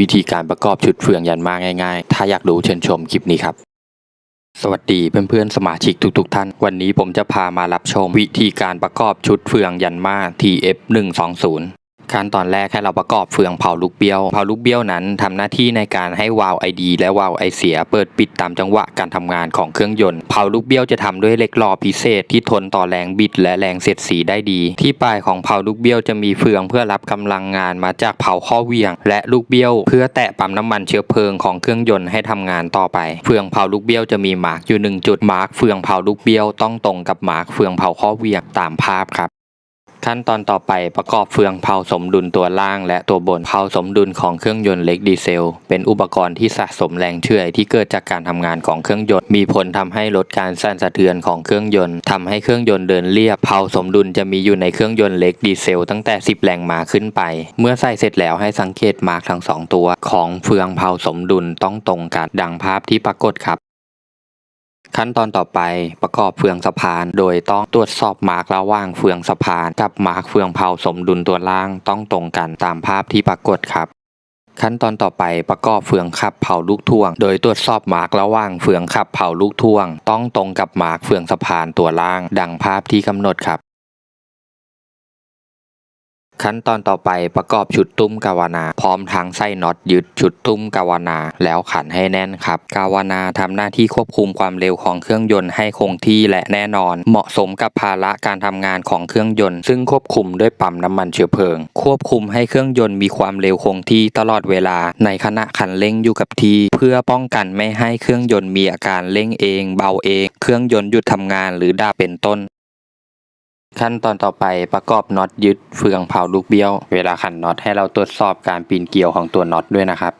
วิธีการประกอบชุดเฟืองยันมาง่ายๆ ถ้าอยากรู้เชิญชมคลิปนี้ครับ สวัสดีเพื่อนๆสมาชิกทุกๆ ท่าน วันนี้ผมจะพามารับชมวิธีการประกอบชุดเฟืองยันมา TF 120 ขั้นตอนแรกให้เราประกอบเฟืองเผาลูกเบี้ยว เผาลูกเบี้ยวนั้นทำหน้าที่ในการให้วาล์วไอดีและวาล์วไอเสียเปิดปิดตามจังหวะการทำงานของเครื่องยนต์ เผาลูกเบี้ยวจะทำด้วยเหล็กหล่อพิเศษที่ทนต่อแรงบิดและแรงเสียดสีได้ดี ที่ปลายของเผาลูกเบี้ยวจะมีเฟืองเพื่อรับกำลังงานมาจากเผาข้อเวียง และลูกเบี้ยว เพื่อแตะปั๊มน้ำมันเชื้อเพลิงของเครื่องยนต์ให้ทำงานต่อไป เฟืองเผาลูกเบี้ยวจะมีมาร์กอยู่หนึ่งจุดมาร์กเฟืองเผาลูกเบี้ยวต้องตรงกับมาร์กเฟืองเผาข้อเวียงตามภาพครับ ขั้นตอนต่อไปประกอบเฟืองเผาสมดุลตัวล่างและตัวบนเผาสมดุลของเครื่องยนต์เล็กดีเซล เป็นอุปกรณ์ที่สะสมแรงเฉื่อยที่เกิดจากการทำงานของเครื่องยนต์ มีผลทำให้ลดการสั่นสะเทือนของเครื่องยนต์ทำให้เครื่องยนต์เดินเรียบเผาสมดุลจะมีอยู่ในเครื่องยนต์เล็กดีเซล ตั้งแต่ 10 แรงม้าขึ้นไป เมื่อใส่เสร็จแล้วให้สังเกตมาร์กทั้งสองตัว ของเฟืองเผาสมดุลต้องตรงกันดังภาพที่ปรากฏครับ ขั้นตอนต่อไปประกอบเฟืองสะพาน โดยต้องตรวจสอบมาร์กระหว่างเฟืองสะพาน กับมาร์กเฟืองเผาสมดุลตัวล่างต้องตรงกันตามภาพที่ปรากฏครับ ขั้นตอนต่อไปประกอบเฟืองขับเผาลูกท่วง โดยตรวจสอบมาร์กระหว่างเฟืองขับเผาลูกท่วง ต้องตรงกับมาร์กเฟืองสะพานตัวล่าง ดังภาพที่กำหนดครับ ขั้นตอนต่อไปประกอบชุดตุ้มกาวนา พร้อมทั้งไส้น็อตยึดชุดตุ้มกาวนา แล้วขันให้แน่นครับ กาวนาทำหน้าที่ควบคุมความเร็วของเครื่องยนต์ให้คงที่และแน่นอน เหมาะสมกับภาระการทำงานของเครื่องยนต์ ซึ่งควบคุมด้วยปั๊มน้ำมันเชื้อเพลิง ควบคุมให้เครื่องยนต์มีความเร็วคงที่ตลอดเวลา ในขณะคันเร่งอยู่กับที่ เพื่อป้องกันไม่ให้เครื่องยนต์มีอาการเร่งเอง เบาเอง เครื่องยนต์หยุดทำงานหรือดับเป็นต้น ขั้นตอนต่อไปประกอบน็อตยึดเฟืองเผาลูกเบี้ยว เวลาขันน็อตให้เราตรวจสอบการปีนเกลียวของตัวน็อตด้วยนะครับ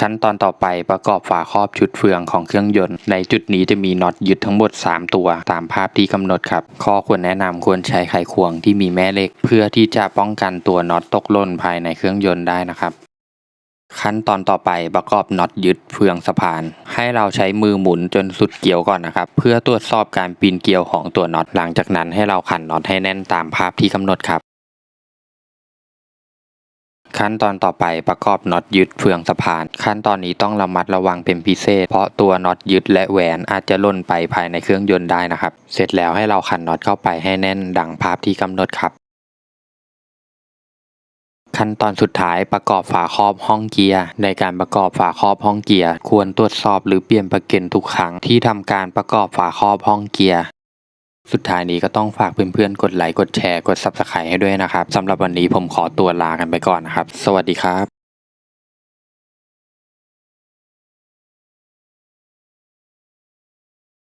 ขั้นตอนต่อไปประกอบฝาครอบชุดเฟืองของเครื่องยนต์ ในจุดนี้จะมีน็อตยึดทั้งหมด 3 ตัวตามภาพที่กำหนดครับ ข้อควรแนะนำควรใช้ไขควงที่มีแม่เหล็ก เพื่อที่จะป้องกันตัวน็อตตกหล่นภายในเครื่องยนต์ได้นะครับ ขั้นตอนต่อไปประกอบน็อตยึดเฟืองสะพาน ให้เราใช้มือหมุนจนสุดเกลียวก่อนนะครับ เพื่อตรวจสอบการปีนเกลียวของตัวน็อตหลังจากนั้นให้เราขันน็อตให้แน่นตามภาพที่กำหนดครับ ขั้นตอนต่อไปประกอบน็อตยึดเฟืองสะพาน ขั้นตอนนี้ต้องระมัดระวังเป็นพิเศษ เพราะตัวน็อตยึดและแหวนอาจจะล่นไปภายในเครื่องยนต์ได้นะครับ เสร็จแล้วให้เราขันน็อตเข้าไปให้แน่นดังภาพที่กำหนดครับ ขั้นตอนสุดท้ายประกอบฝาครอบห้องเกียร์ ในการประกอบฝาครอบห้องเกียร์ ควรตรวจสอบหรือเปลี่ยนประเก็นทุกครั้งที่ทำการประกอบฝาครอบห้องเกียร์ สุดท้ายนี้ก็ต้องฝากเพื่อนๆ กดไลค์ กดแชร์ กด Subscribe ให้ด้วยนะครับสำหรับวันนี้ผมขอตัวลากันไปก่อนนะครับ สวัสดีครับ